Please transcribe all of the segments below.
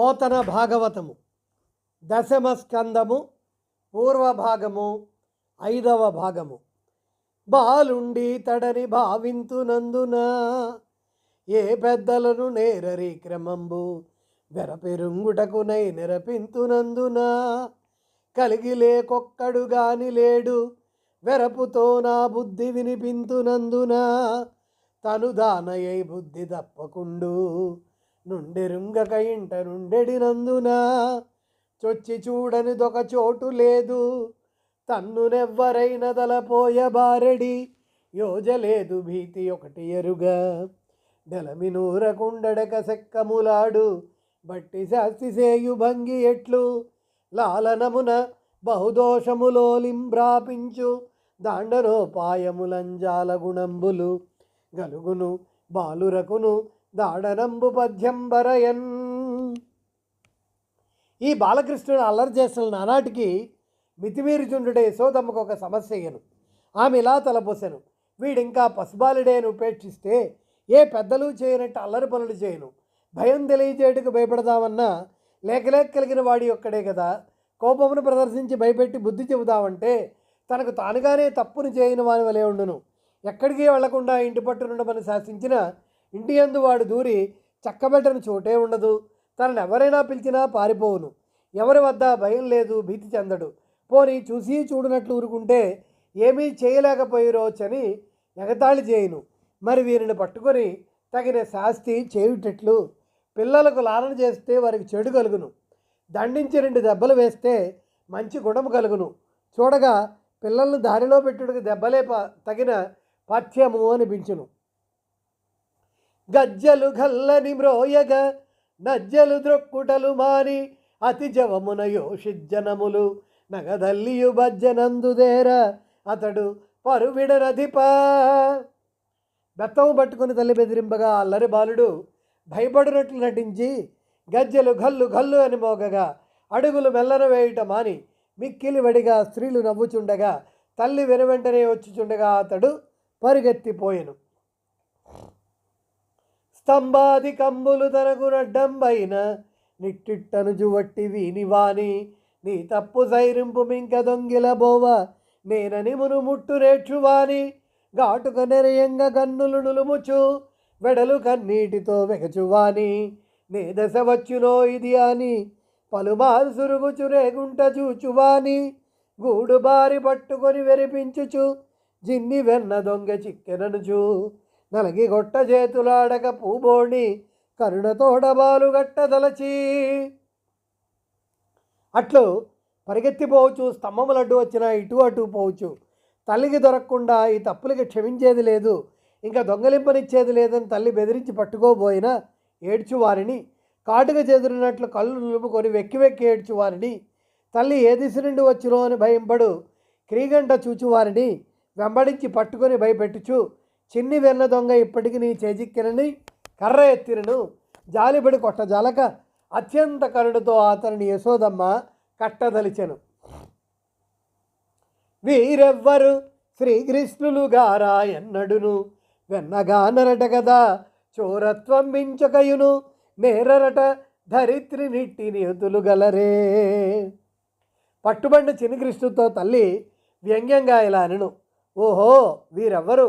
పోతన భాగవతము. దశమ స్కందము పూర్వభాగము ఐదవ భాగము. బాలుండి తడని భావింతునందున ఏ పెద్దలను నేరరి క్రమంబు వెరపెరుంగుటకునై నిరపింతునందున కలిగి లేకొక్కడు గాని లేడు వెరపుతో నా బుద్ధి వినిపింతునందున తను దానయ్యై బుద్ధి తప్పకుండు నుండెరుంగక ఇంట నుండెడినందున చొచ్చి చూడనిదొక చోటు లేదు. తన్నునెవ్వరైన తలపోయబారెడి యోజలేదు భీతి ఒకటి ఎరుగా. నెలమినూరకుండడక సెక్కములాడు. బట్టి శాస్తి సేయు భంగి ఎట్లు. లాలనమున బహుదోషములో లింబ్రాపించు దాండనోపాయములంజాల గుణంబులు. గలుగును బాలురకును దాడనంబు పద్యంబరయన్ ఈ బాలకృష్ణుడు అల్లరి చేసిన నానాటికి మితిమీరుచుండుడే యశోదమ్మకు ఒక సమస్య అయ్యను ఆమె ఇలా తలపోసెను. వీడింకా పసుబాలుడే ఉపేక్షిస్తే ఏ పెద్దలు చేయనట్టు అల్లరి పనులు చేయను. భయం తెలియజేయటకు భయపడదామన్నా లేకలేక కలిగిన వాడి ఒక్కడే కదా. కోపమును ప్రదర్శించి భయపెట్టి బుద్ధి చెబుదామంటే తనకు తానుగానే తప్పును చేయని వాని వలె ఉండును. ఎక్కడికి వెళ్ళకుండా ఇంటి పట్టునుండమని శాసించిన ఇంటి యందు వాడు దూరి చక్కబెట్టని చోటే ఉండదు. తనను ఎవరైనా పిలిచినా పారిపోవును. ఎవరి వద్ద భయం లేదు భీతి చెందడు. పోని చూసి చూడనట్లు ఊరుకుంటే ఏమీ చేయలేకపోయిరోచని ఎగతాళి చేయను. మరి వీరిని పట్టుకొని తగిన శాస్తి చేయుటట్లు? పిల్లలకు లాలన చేస్తే వారికి చెడు కలుగును. దండించి రెండు దెబ్బలు వేస్తే మంచి గుణం కలుగును. చూడగా పిల్లలను దారిలో పెట్టుడికి దెబ్బలే ప తగిన పథ్యము అనిపించును. గజ్జలు గల్లని మ్రోయగ నజ్జలు ద్రొక్కుటలు మారి అతి జవమున యోషిజ్జనములు. నగదల్లియు బజ్జనందుదేర అతడు పరువిడరధిప. బెత్తము పట్టుకుని తల్లి బెదిరింపగా అల్లరి బాలుడు భయపడినట్లు నటించి గజ్జెలు గల్లు గల్లు అని మోగగా అడుగులు మెల్లన వేయుట మాని మిక్కిలి వడిగా స్త్రీలు నవ్వుచుండగా తల్లి వెనువెంటనే వచ్చుచుండగా అతడు పరిగెత్తిపోయెను. స్తంభాది కంబులు తనకు నడ్డంబైన నిట్టిట్టను జువట్టి వీనివాని నీ తప్పు సైరింపు మింక దొంగిల బోవ నేనని మును ముట్టు రేక్షువాని ఘాటుక నిరయంగ కన్నులు నులుముచు వెడలు కన్నీటితో వెగచువాని నే దశ వచ్చునో ఇది అని పలుమారు సురుగుచు రేగుంట చూచువాని గూడు బారి పట్టుకొని వెరిపించుచు జిన్ని వెన్న దొంగ చిక్కెననుచు నలగి గొట్ట చేతులాడక పూబోణి కరుణతోడబాలు గట్టదలచి అట్లు పరిగెత్తిపోవచ్చు స్తంభములు అడ్డు వచ్చిన ఇటు అటు పోవచ్చు. తల్లికి దొరకకుండా ఈ తప్పులకి క్షమించేది లేదు. ఇంకా దొంగలింపనిచ్చేది లేదని తల్లి బెదిరించి పట్టుకోబోయినా ఏడ్చువారిని కాటుక చెదిరినట్లు కళ్ళు నిలుపుకొని వెక్కి వెక్కి ఏడ్చువారిని తల్లి ఏ దిశ నుండి వచ్చినో అని భయంపడు క్రీగంట చూచువారిని వెంబడించి పట్టుకొని భయపెట్టుచు చిన్ని వెన్న దొంగ ఇప్పటికి నీ చేజిక్కినని కర్ర ఎత్తినను జాలిబడి కొట్ట జాలక అత్యంత కరుణతో అతనిని యశోదమ్మ కట్టదలిచెను. వీరెవ్వరు శ్రీకృష్ణులు గారాయన్నడును వెన్నగానరట కదా చోరత్వం మించకయును. నేరరట ధరిత్రి నిట్టి నియతులు గలరే. పట్టుబండి చిన్నకృష్ణుతో తల్లి వ్యంగ్యంగా ఇలా అనను. ఓహో వీరెవ్వరు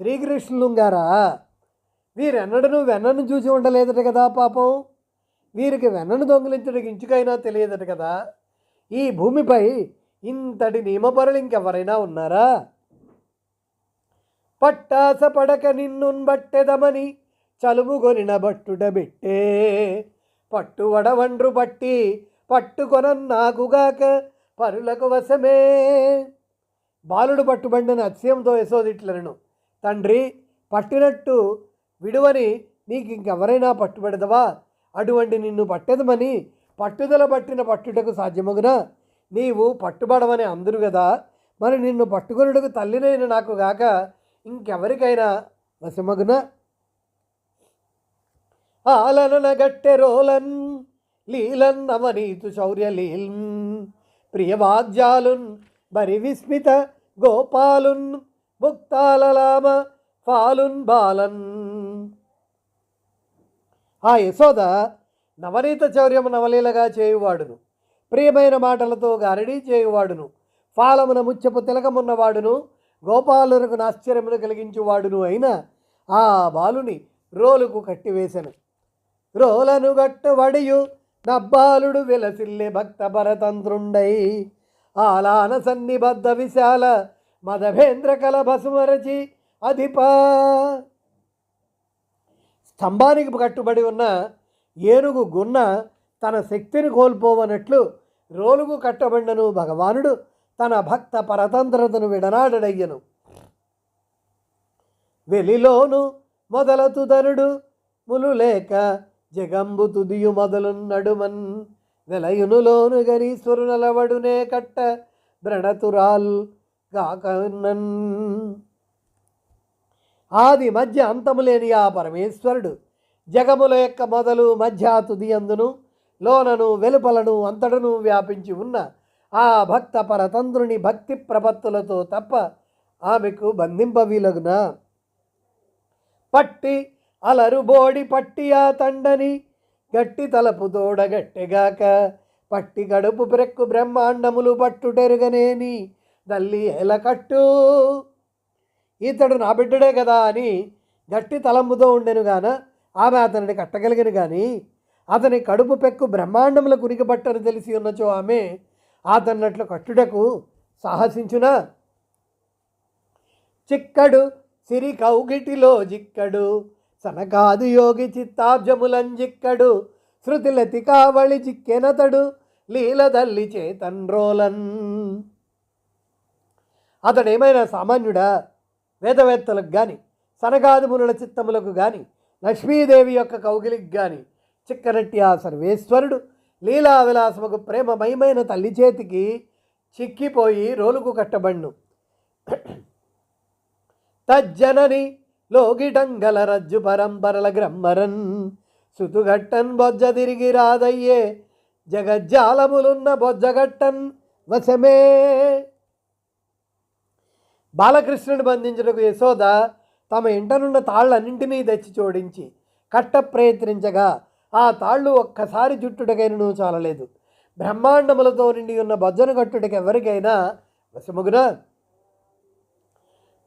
శ్రీకృష్ణులు గారా? వీరెన్నడను వెన్నను చూసి ఉండలేదట కదా పాపం. వీరికి వెన్నను దొంగిలించడానికి ఇంచుకైనా తెలియదట కదా. ఈ భూమిపై ఇంతటి నియమపరులు ఇంకెవరైనా ఉన్నారా? పట్టాస పడక నిన్ను బట్టెదమని చలుముగొనిన బట్టుట బిట్టే. పట్టు వడవండ్రు పట్టి పట్టుకొనన్నాకుగాక పరులకు వశమే. బాలుడు పట్టుబండిన అత్యయంతో యశోదిట్లను తండ్రి పట్టినట్టు విడువని నీకు ఇంకెవరైనా పట్టుబెడదవా? అటువంటి నిన్ను పట్టెదమని పట్టుదల పట్టిన పట్టుటకు సాధ్యమగునా? నీవు పట్టుబడమని అందరు కదా మరి నిన్ను పట్టుకొనుటకు తల్లినైన నాకు గాక ఇంకెవరికైనా వశమగున? ఆలనన గట్టె రోలన్ లీలన్ నవనీతు శౌర్యలీల్ ప్రియవాద్యాలున్ బరి విస్మిత గోపాలున్ ముక్తాలలామ ఫాలున్ బాలన్. ఆ యశోద నవనీత చౌర్యము నవలీలగా చేయువాడును. ప్రియమైన మాటలతో గారడీ చేయువాడును. ఫాలమున ముచ్చపు తిలకమున్నవాడును. గోపాలునకు ఆశ్చర్యమును కలిగించువాడును అయిన ఆ బాలుని రోలుకు కట్టివేశను రోలను గట్టువడియు నబ్బాలుడు విలసిల్లే భక్త భరతంత్రుండై. ఆలాన సన్నిబద్ధ విశాల మదభేంద్ర కలభసుమరచి అధిపా. స్తంభానికి కట్టుబడి ఉన్న ఏనుగు గున్న తన శక్తిని కోల్పోవనట్లు రోలుగు కట్టబడినను భగవానుడు తన భక్త పరతంత్రతను విడనాడడయ్యను వెలిలోను మొదలతుదరుడు ములు లేక జగంబు తుదియు మొదలు నడుమన్ వెలయునులోను గరీశ్వరునలవడునే కట్ట బ్రణతురాల్ కాకనన్ ఆది మధ్య అంతము లేని ఆ పరమేశ్వరుడు జగముల యొక్క మొదలు మధ్య తుది అందును లోనను వెలుపలను అంతటను వ్యాపించి ఉన్న ఆ భక్త పరతంత్రుని భక్తి ప్రపత్తులతో తప్ప ఆమెకు బంధింపవీలగునా పట్టి అలరు బోడి పట్టి ఆ తండని గట్టి తలపు తోడగట్టెగాక పట్టి గడుపు బ్రెక్కు బ్రహ్మాండములు పట్టుటెరుగనేని దల్లి ఎలకట్టు. ఇతడు నా బిడ్డడే కదా అని గట్టి తలంపుతో ఉండెను గాన ఆమె అతనిని కట్టగలిగను కానీ అతని కడుపు పెక్కు బ్రహ్మాండముల కురికబట్టని తెలిసి ఉన్నచో ఆమె అతన్నట్లు కట్టుటకు సాహసించునా? చిక్కడు సిరి కౌగిటిలో జిక్కడు సనకాదు యోగి చిత్తాబ్జములంజిక్కడు శృతిలతి కావళి చిక్కెనతడు లీలదల్లి చేతన్రోలన్ అతడేమైనా సామాన్యుడా? వేదవేత్తలకు కానీ సనగాదిమునుల చిత్తములకు కానీ లక్ష్మీదేవి యొక్క కౌగిలికి కానీ చిక్కనట్టి ఆ సర్వేశ్వరుడు లీలా విలాసముకు ప్రేమమయమైన తల్లి చేతికి చిక్కిపోయి రోలుకు కట్టబడ్ను. తజ్జనని లోగిటంగల రజ్జు పరంపరల గ్రమ్మరన్ సుతుగట్టన్ బొజ్జ తిరిగి రాదయ్యే జగజ్జాలములున్న బొజ్జగట్టన్ వశమే. బాలకృష్ణుని బంధించుటకు యశోద తమ ఇంటనున్న తాళ్ళన్నింటినీ తెచ్చి జోడించి కట్ట ప్రయత్నించగా ఆ తాళ్ళు ఒక్కసారి జుట్టుటకైనను చాలలేదు. బ్రహ్మాండములతో నిండి ఉన్న భజన కట్టుటకి ఎవరికైనా వశముగునా?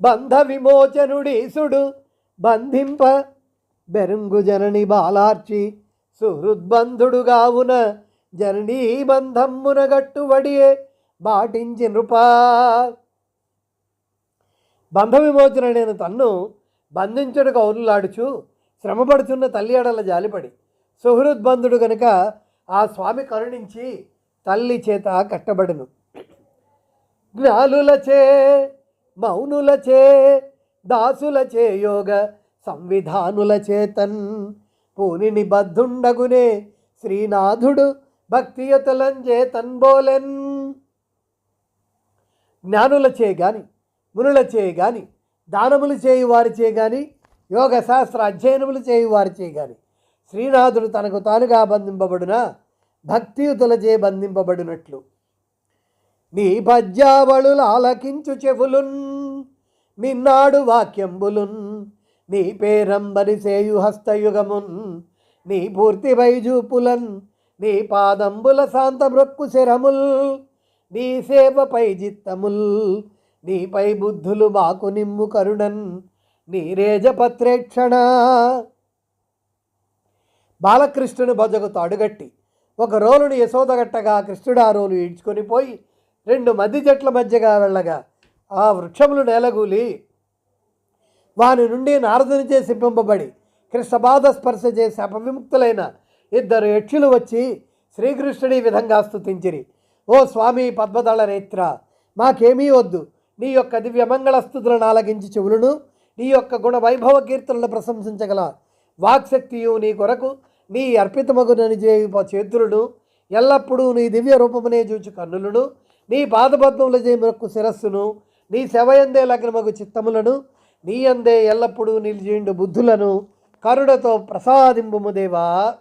బంధ విమోచనుడీసుడు బంధింప బెరుంగు జనని బాలార్చి సుహృద్బంధుడుగావున జననీ బంధమ్మున గట్టువడియే బాటించి నృపా బంధ విమోచనైన తన్ను బంధించుడు కౌరులాడుచు శ్రమపడుచున్న తల్లి ఎడల జాలిపడి. సుహృద్బంధుడు గనుక ఆ స్వామి కరుణించి తల్లి చేత కట్టబడును. జ్ఞానులచే మౌనులచే దాసులచే యోగ సంవిధానుల చేతన్ పూని నిబద్ధుండగునే శ్రీనాథుడు భక్తియతులంజేతన్ బోలెన్ జ్ఞానులచే గాని మునులచే కానీ దానములు చేయు వారిచే కానీ యోగ శాస్త్ర అధ్యయనములు చేయు వారిచే శ్రీనాథుడు తనకు తానుగా బంధింపబడున? భక్తియుతులచే బంధింపబడినట్లు. నీ పద్యావళులు ఆలకించు చెవులున్ నిన్నాడు వాక్యంబులున్ నీ పేరంబరి సేయు హస్తయుగమున్ నీ పూర్తి వైజూపులన్ నీ పాదంబుల శాంత మృక్కు శరముల్ నీ సేవపై జిత్తముల్ నీపై బుద్ధులు మాకు నిమ్ము కరుణన్ నీ రేజపత్రేక్షణ బాలకృష్ణుని బొజకు అడుగట్టి ఒక రోలుని యశోదగట్టగా కృష్ణుడు ఆ రోలు ఈడ్చుకొని పోయి రెండు మద్ది చెట్ల మధ్యగా వెళ్ళగా ఆ వృక్షములు నేలగూలి. వాని నుండి నారదునిచే సింపింపబడి కృష్ణబాధ స్పర్శ చేసి అపవిముక్తులైన ఇద్దరు యక్షులు వచ్చి శ్రీకృష్ణుడి విధంగా స్తుతించిరి. ఓ స్వామి పద్మదళ నేత్ర మాకేమీ వద్దు. నీ యొక్క దివ్యమంగళ స్థుతులను ఆలగించి చెవులను నీ యొక్క గుణ వైభవ కీర్తనలు ప్రశంసించగల వాక్శక్తియు నీ కొరకు నీ అర్పితమగునని చేయ చేతులను ఎల్లప్పుడూ నీ దివ్య రూపమునే చూచు కన్నులను నీ పాదపద్మముల చేములకు శిరస్సును నీ శవయందే లగ్నమగు చిత్తములను నీ అందే ఎల్లప్పుడూ నిలిచిండు బుద్ధులను కరుడతో ప్రసాదింపుము దేవా.